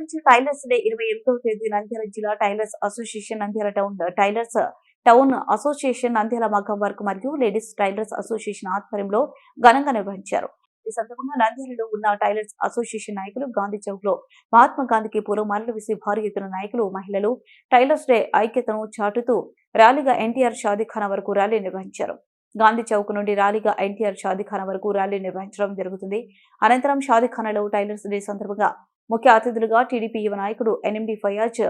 ప్రపంచ tailors day ఇరవై ఎనిమిదవ తేదీ నంద్యాల జిల్లా tailors association Nandyal town tailors town association Nandyal మగ్గం వర్క్ మరియు లేడీస్ టైలర్స్ అసోసియేషన్ ఆధ్వర్యంలో ఘనంగా నిర్వహించారు. ఈ సందర్భంగా నంద్యాలలో ఉన్న టైలర్స్ అసోసియేషన్ నాయకులు గాంధీ చౌక్లో మహాత్మా గాంధీకి పూర్వమాలలు విసి భారీ ఎత్తున నాయకులు మహిళలు టైలర్స్ డే ఐక్యతను చాటుతూ ర్యాలీగా ఎన్టీఆర్ షాదీఖానా వరకు ర్యాలీ నిర్వహించారు. గాంధీ చౌక్ నుండి ర్యాలీగా ఎన్టీఆర్ షాదీఖానా వరకు ర్యాలీ నిర్వహించడం జరుగుతుంది. అనంతరం షాదీఖానాలో టైలర్స్ డే సందర్భంగా ముఖ్య అతిథులుగా టీడీపీ యువ నాయకుడు ఎన్ఎండి ఫయాజ్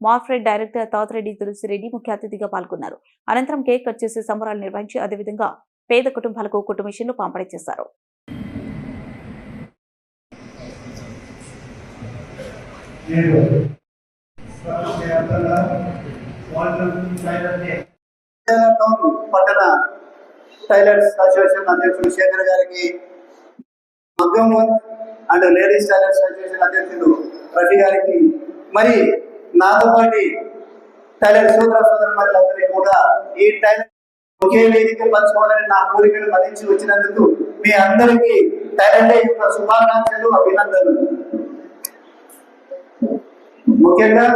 మార్ఫ్రెడ్ డైరెక్టర్ తాతరెడ్డి తులసిరెడ్డి ముఖ్య అతిథిగా పాల్గొన్నారు. అనంతరం కేక్ కట్ చేసి సంబరాలు నిర్వహించి అదేవిధంగా పేద కుటుంబాలకు కుటుంబ మిషన్లు పంపిణీ చేశారు. పట్టణ టైలర్స్ అసోసియేషన్ అధ్యక్షుడు శేఖర్ గారికి మగ్గం అండ్ లేడీస్ టైలర్స్ అసోసియేషన్ అధ్యక్షుడు రఫీ గారికి. మరి నాతో పాటి టాలెంట్ సోదర సోదరు మరిలందరికీ కూడా ఈ టాలెంట్ ఒకే వేదిక పంచుకోవాలని నా కోరికను మదించి వచ్చినందుకు మీ అందరికీ టాలెంట్ యొక్క శుభాకాంక్షలు అభినందనలు. ముఖ్యంగా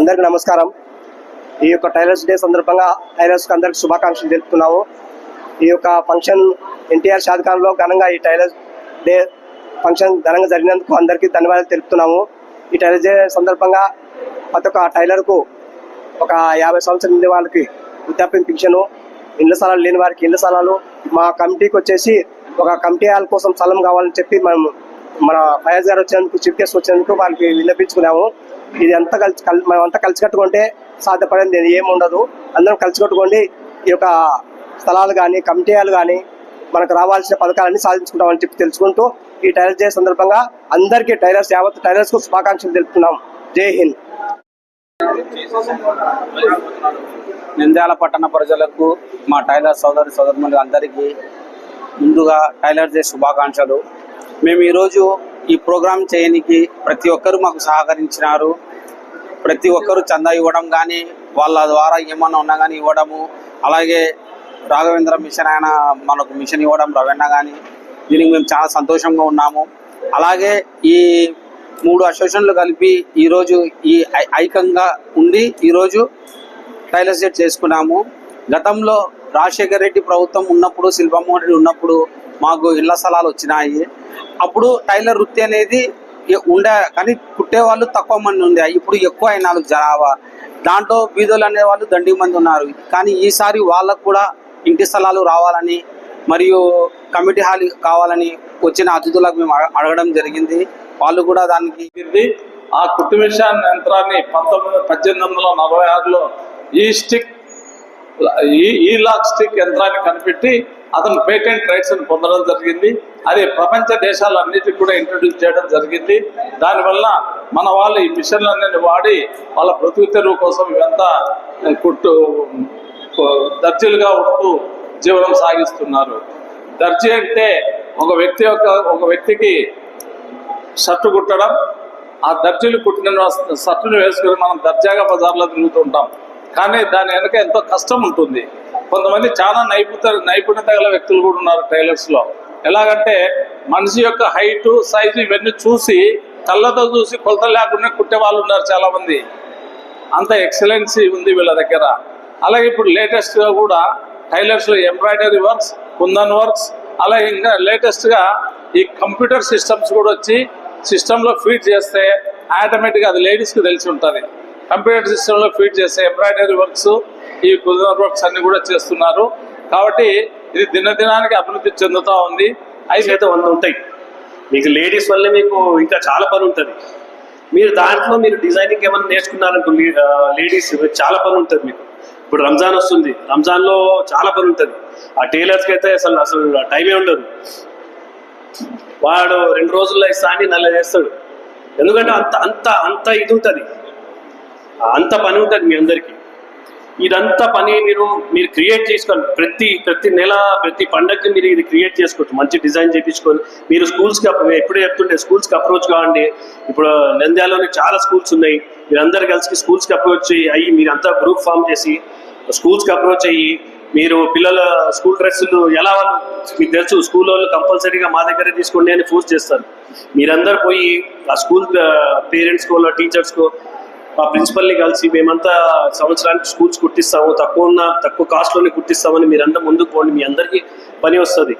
అందరికి నమస్కారం. ఈ యొక్క టైలర్స్ డే సందర్భంగా టైలర్స్కి అందరికి శుభాకాంక్షలు తెలుపుతున్నాము. ఈ యొక్క ఫంక్షన్ ఎన్టీఆర్ షాదఖాన్లో ఘనంగా ఈ టైలర్స్ డే ఫంక్షన్ ఘనంగా జరిగినందుకు అందరికీ ధన్యవాదాలు తెలుపుతున్నాము. ఈ టైలర్స్ డే సందర్భంగా ప్రతి ఒక్క టైలర్కు ఒక యాభై సంవత్సరాల నుండి వాళ్ళకి వృద్ధాప్యం పింఛను ఇండ్ల స్థలాలు లేని వారికి ఇండ్ల స్థలాలు మా కమిటీకి వచ్చేసి ఒక కమిటీ హాల్ కోసం స్థలం కావాలని చెప్పి మనం మన ఫయాజ్ గారు వచ్చినందుకు చీఫ్ గెస్ట్ వచ్చినందుకు వాళ్ళకి విన్నపించుకున్నాము. ఇది అంతా కలిసి కల్- మనం అంతా కలిసి కట్టుకుంటే సాధ్యపడేది ఏముండదు అందరం కలిసి కట్టుకోండి. ఈ యొక్క స్థలాలు కానీ కమిటీలు కానీ మనకు రావాల్సిన పథకాలన్నీ సాధించుకుంటామని చెప్పి తెలుసుకుంటూ ఈ టైలర్స్ డే సందర్భంగా అందరికీ టైలర్స్ యావత్ టైలర్స్కు శుభాకాంక్షలు తెలుపుతున్నాం. జై హింద్. నింద్యాల పట్టణ ప్రజలకు మా టైలర్ సోదరి సోదరులు అందరికీ ముందుగా టైలర్ డే శుభాకాంక్షలు. మేము ఈరోజు ఈ ప్రోగ్రాం చేయనికి ప్రతి ఒక్కరు మాకు సహకరించినారు. ప్రతి ఒక్కరు చందా ఇవ్వడం కానీ వాళ్ళ ద్వారా ఏమన్నా ఉన్నా కానీ ఇవ్వడము. అలాగే రాఘవేంద్ర మిషన్ ఆయన మనకు మిషన్ ఇవ్వడం రవెన్న కానీ దీనికి మేము చాలా సంతోషంగా ఉన్నాము. అలాగే ఈ మూడు అసోసియేషన్లు కలిపి ఈరోజు ఈ ఐ- ఉండి ఈరోజు టైలర్ సెట్ చేసుకున్నాము. గతంలో రాజశేఖర రెడ్డి ప్రభుత్వం ఉన్నప్పుడు శిల్పమోహన్ రెడ్డి ఉన్నప్పుడు మాకు ఇళ్ళ స్థలాలు వచ్చినాయి. అప్పుడు టైలర్ వృత్తి అనేది ఉండే కానీ కుట్టేవాళ్ళు తక్కువ మంది ఉండే. ఇప్పుడు ఎక్కువ అయినారు జనాభా. దాంట్లో బీదోలు అనేవాళ్ళు దండి మంది ఉన్నారు. కానీ ఈసారి వాళ్ళకు కూడా ఇంటి స్థలాలు రావాలని మరియు కమిటీ హాల్ కావాలని వచ్చిన అతిథులకు మేము అడగడం జరిగింది. వాళ్ళు కూడా దానికి ఆ కుట్టు మిషన్ యంత్రాన్ని పంతొమ్మిది పద్దెనిమిది వందల నలభై ఆరులో ఈ స్టిక్ ఈ ఈ లాక్ స్టిక్ యంత్రాన్ని కనిపెట్టి అతను పేటెంట్ రైట్స్ పొందడం జరిగింది. అది ప్రపంచ దేశాలన్నిటికీ కూడా ఇంట్రడ్యూస్ చేయడం జరిగింది. దానివల్ల మన వాళ్ళు ఈ మిషన్లన్నీ వాడి వాళ్ళ బ్రతుకు తెరువు కోసం ఇవంతా కుట్టు దర్జీలుగా ఉంటూ జీవనం సాగిస్తున్నారు. దర్జీ అంటే ఒక వ్యక్తి యొక్క ఒక వ్యక్తికి షర్టు కుట్టడం ఆ దర్జీలు కుట్టిన షర్టును వేసుకుని మనం దర్జాగా బజార్లో తిరుగుతుంటాం. కానీ దాని వెనక ఎంతో కష్టం ఉంటుంది. కొంతమంది చాలా నైపుణ్యత నైపుణ్యత గల వ్యక్తులు కూడా ఉన్నారు టైలర్స్లో ఎలాగంటే మనిషి యొక్క హైట్ సైజు ఇవన్నీ చూసి కళ్ళతో చూసి కొలత లేకుండా కుట్టే వాళ్ళు ఉన్నారు చాలా మంది అంత ఎక్సలెన్సీ ఉంది వీళ్ళ దగ్గర. అలాగే ఇప్పుడు లేటెస్ట్గా కూడా టైలర్స్లో ఎంబ్రాయిడరీ వర్క్స్ కుందన్ వర్క్స్ అలాగే ఇంకా లేటెస్ట్గా ఈ కంప్యూటర్ సిస్టమ్స్ కూడా వచ్చి సిస్టంలో ఫీడ్ చేస్తే ఆటోమేటిక్గా అది లేడీస్కి తెలిసి ఉంటుంది. కంప్యూటర్ సిస్టంలో ఫీడ్ చేసే ఎంబ్రాయిడరీ వర్క్స్ ఈ కుదర్ వర్క్స్ అన్ని కూడా చేస్తున్నారు. కాబట్టి ఇది దినదినానికి అభివృద్ధి చెందుతూ ఉంది. అయితే వంద ఉంటాయి. మీకు లేడీస్ వల్లే మీకు ఇంకా చాలా పని ఉంటుంది. మీరు దాంట్లో మీరు డిజైనింగ్ ఏమైనా నేర్చుకున్నారనుకో లేడీస్ చాలా పని ఉంటుంది మీకు. ఇప్పుడు రంజాన్ వస్తుంది. రంజాన్లో చాలా పని ఉంటుంది. ఆ టైలర్స్కి అయితే అసలు అసలు టైమే ఉండదు. వాడు రెండు రోజుల్లో ఇస్తా అని నల్ల చేస్తాడు. ఎందుకంటే అంత అంత అంత ఇది ఉంటుంది. అంత పని ఉంటుంది మీ అందరికీ. ఇదంతా పని మీరు మీరు క్రియేట్ చేసుకోండి ప్రతి ప్రతి నెల ప్రతి పండగకి మీరు ఇది క్రియేట్ చేసుకోవచ్చు. మంచి డిజైన్ చేయించుకొని మీరు స్కూల్స్కి ఎప్పుడే చెప్తుంటే స్కూల్స్కి అప్రోచ్ కావండి. ఇప్పుడు నంద్యాలలోని చాలా స్కూల్స్ ఉన్నాయి. మీరందరు కలిసి స్కూల్స్కి అప్రోచ్ అయ్యి మీరంతా గ్రూప్ ఫామ్ చేసి స్కూల్స్కి అప్రోచ్ అయ్యి మీరు పిల్లల స్కూల్ డ్రెస్సులు ఎలా వాళ్ళు మీకు తెలుసు స్కూల్ వాళ్ళు కంపల్సరీగా మా దగ్గరే తీసుకోండి అని ఫోర్స్ చేస్తారు. మీరందరూ పోయి ఆ స్కూల్ పేరెంట్స్కో టీచర్స్కో ఆ ప్రిన్సిపల్ని కలిసి మేమంతా సంవత్సరానికి స్కూల్స్ కుట్టిస్తాము. తక్కువ ఉన్న తక్కువ కాస్ట్లోనే కుట్టిస్తామని మీరంతా ముందుకు పోండి. మీ అందరికీ పని వస్తుంది.